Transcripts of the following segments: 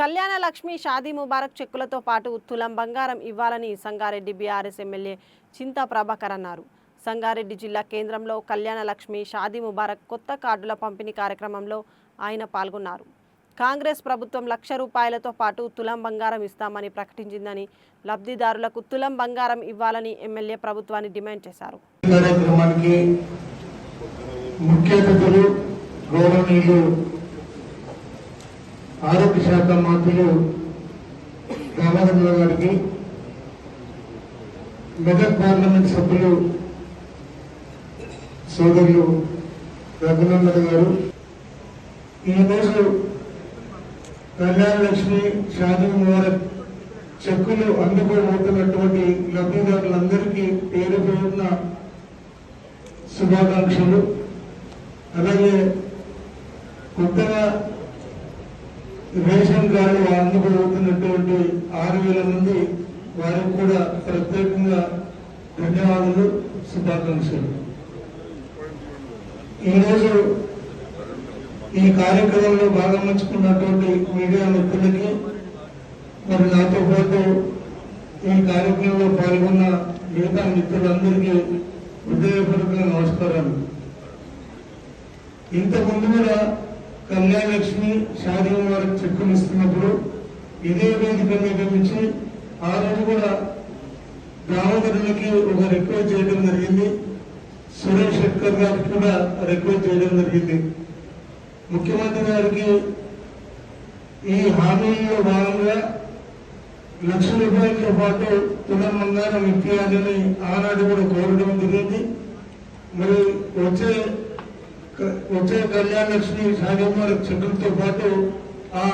కళ్యాణ లక్ష్మి షాదీ ముబారక్ చెక్కులతో పాటు తులం బంగారం ఇవ్వాలని సంగారెడ్డి బీఆర్ఎస్ ఎమ్మెల్యే చింతా ప్రభాకర్ అన్నారు. సంగారెడ్డి జిల్లా కేంద్రంలో కళ్యాణ లక్ష్మి షాదీ ముబారక్ కొత్త కార్డుల పంపిణీ కార్యక్రమంలో ఆయన పాల్గొన్నారు. కాంగ్రెస్ ప్రభుత్వం లక్ష రూపాయలతో పాటు తులం బంగారం ఇస్తామని ప్రకటించిందని లబ్ధిదారులకు తులం బంగారం ఇవ్వాలని ఎమ్మెల్యే ప్రభుత్వాన్ని డిమాండ్ చేశారు. కార్యక్రమానికి ముఖ్య అతిథులు ఆరోగ్య శాఖ మంత్రులు రామారావు గారికి మెదక్ పార్లమెంట్ సభ్యులు సోదరులు రఘునందన్ గారు ఈరోజు కళ్యాణ లక్ష్మి షాదీ ముబారక్ చెక్కులు అందుకోబోతున్నటువంటి లబ్ధిదారులందరికీ పేరు పేరున్న శుభాకాంక్షలు. అలాగే కొత్తగా రేషన్ కార్డు అందుకోబోతున్నటువంటి ఆరు వేల మంది వారికి కూడా ప్రత్యేకంగా ధన్యవాదాలు శుభాకాంక్షలు. ఈరోజు ఈ కార్యక్రమంలో భాగం పంచుకున్నటువంటి మీడియా మిత్రులకి మరి నాతో పాటు ఈ కార్యక్రమంలో పాల్గొన్న మిగతా మిత్రులందరికీ హృదయపూర్వక నమస్కారాలు. ఇంతకుముందు కూడా కళ్యాణలక్ష్మి లక్ష్మి వారికి చెక్కులు ఇస్తున్నప్పుడు ఇదే వేదిక మీద నుంచి ఆ రోజు కూడా దామోదరులకి ఒక రిక్వెస్ట్ చేయడం జరిగింది. సురేష్ శెట్కర్ గారికి కూడా రిక్వెస్ట్ చేయడం జరిగింది. ముఖ్యమంత్రి గారికి ఈ హామీలో భాగంగా లక్ష రూపాయలతో పాటు తులం బంగారం ఇప్పించాలని ఆనాడు కూడా కోరడం జరిగింది. మరి వచ్చే వచ్చే కళ్యాణ లక్ష్మి సాగమ్మారి చెక్కులతో పాటు ఆ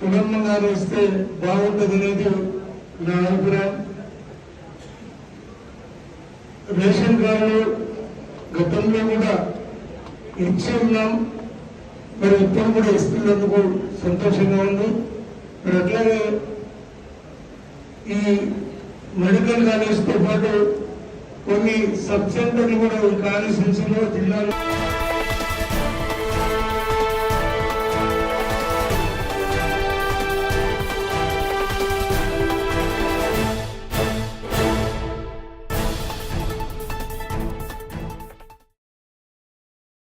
కుటుంబం గారు వస్తే బాగుంటుంది అనేది నా అభిప్రాయం. రేషన్ కార్డు గతంలో కూడా ఇచ్చి ఉన్నాం. మరి ఇప్పుడు కూడా ఇస్తున్నందుకు సంతోషంగా ఉంది. మరి అట్లాగే ఈ మెడికల్ కాలేజ్తో పాటు కొన్ని సబ్ సెంటర్లు కూడా ఈ కాలేజ్ జిల్లాలో